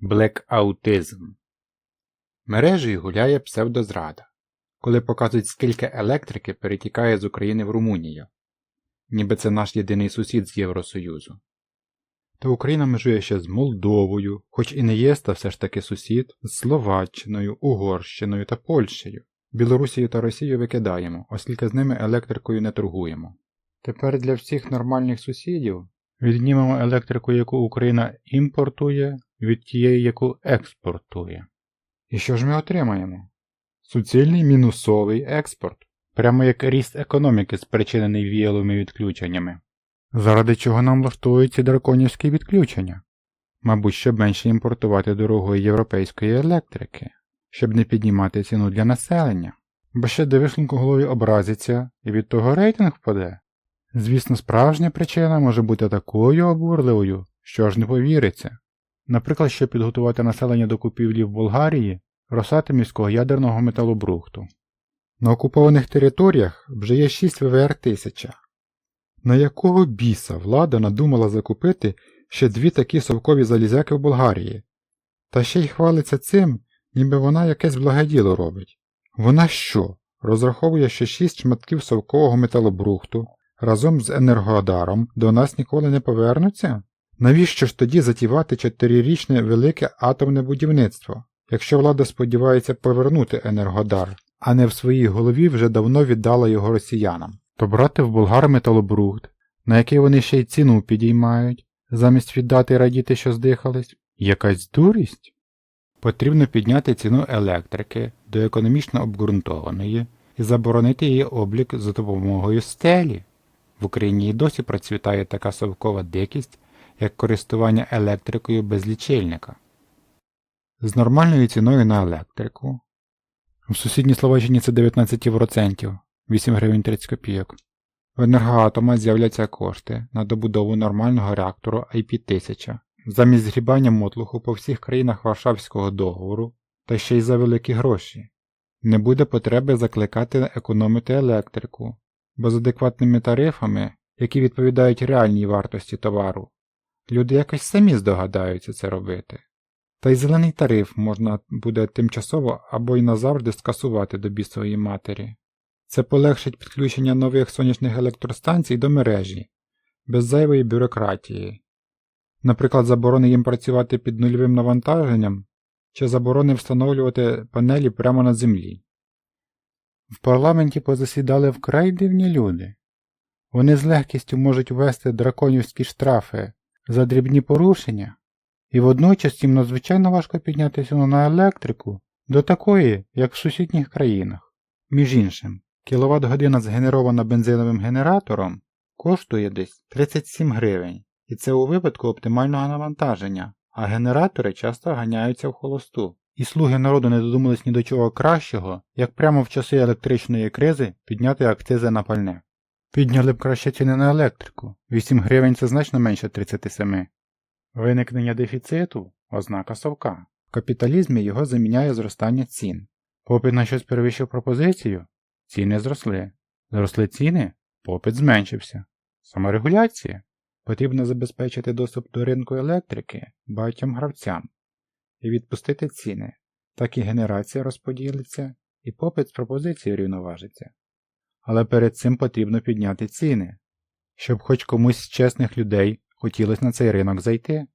Блекаутизм. Мережею гуляє псевдозрада, коли показують, скільки електрики перетікає з України в Румунію, ніби це наш єдиний сусід з Євросоюзу. Та Україна межує ще з Молдовою, хоч і не є, та все ж таки сусід, з Словаччиною, Угорщиною та Польщею. Білорусію та Росію викидаємо, оскільки з ними електрикою не торгуємо. Тепер для всіх нормальних сусідів віднімемо електрику, яку Україна імпортує, від тієї, яку експортує. І що ж ми отримаємо? Суцільний мінусовий експорт, прямо як ріст економіки, спричинений віяловими відключеннями. Заради чого нам влаштовують драконівські відключення? Мабуть, щоб менше імпортувати дорогої європейської електрики, щоб не піднімати ціну для населення, бо ще де голові образиться і від того рейтинг впаде. Звісно, справжня причина може бути такою обурливою, що ж не повіриться. Наприклад, щоб підготувати населення до купівлі в Болгарії Росатимівського ядерного металобрухту. На окупованих територіях вже є 6 ВВР 1000 На якого біса влада надумала закупити ще дві такі совкові залізяки в Болгарії? Та ще й хвалиться цим, ніби вона якесь благе діло робить. Вона що? Розраховує, що 6 шматків совкового металобрухту разом з Енергодаром до нас ніколи не повернуться? Навіщо ж тоді затівати чотирирічне велике атомне будівництво, якщо влада сподівається повернути Енергодар, а не в своїй голові вже давно віддала його росіянам, то брати в болгар металобрухт, на який вони ще й ціну підіймають, замість віддати радіти, що здихались, якась дурість? Потрібно підняти ціну електрики до економічно обґрунтованої і заборонити її облік за допомогою стелі. В Україні і досі процвітає така совкова дикість, як користування електрикою без лічильника. З нормальною ціною на електрику. В сусідній Словаччині це 19 євроцентів, 8 гривень 30 копійок. В енергоатома з'являться кошти на добудову нормального реактору IP1000 замість згрібання мотлуху по всіх країнах Варшавського договору та ще й за великі гроші. Не буде потреби закликати економити електрику, бо з адекватними тарифами, які відповідають реальній вартості товару, люди якось самі здогадаються це робити. Та й зелений тариф можна буде тимчасово або й назавжди скасувати до бісової матері. Це полегшить підключення нових сонячних електростанцій до мережі, без зайвої бюрократії. Наприклад, заборони їм працювати під нульовим навантаженням чи заборони встановлювати панелі прямо на землі. В парламенті позасідали вкрай дивні люди. Вони з легкістю можуть ввести драконівські штрафи за дрібні порушення, і водночас їм надзвичайно важко підняти ціну на електрику до такої, як в сусідніх країнах. Між іншим, кіловат година згенерована бензиновим генератором коштує десь 37 гривень, і це у випадку оптимального навантаження, а генератори часто ганяються в холосту. І слуги народу не додумались ні до чого кращого, як прямо в часи електричної кризи підняти акцизи на пальне. Підняли б краще ціни на електрику. 8 гривень це значно менше 37. Виникнення дефіциту ознака совка. В капіталізмі його заміняє зростання цін. Попит на щось перевищив пропозицію, ціни зросли. Зросли ціни, попит зменшився. Саморегуляція. Потрібно забезпечити доступ до ринку електрики багатьом гравцям і відпустити ціни, так і генерація розподілиться, і попит з пропозицією рівноважиться. Але перед цим потрібно підняти ціни, щоб хоч комусь з чесних людей хотілося на цей ринок зайти.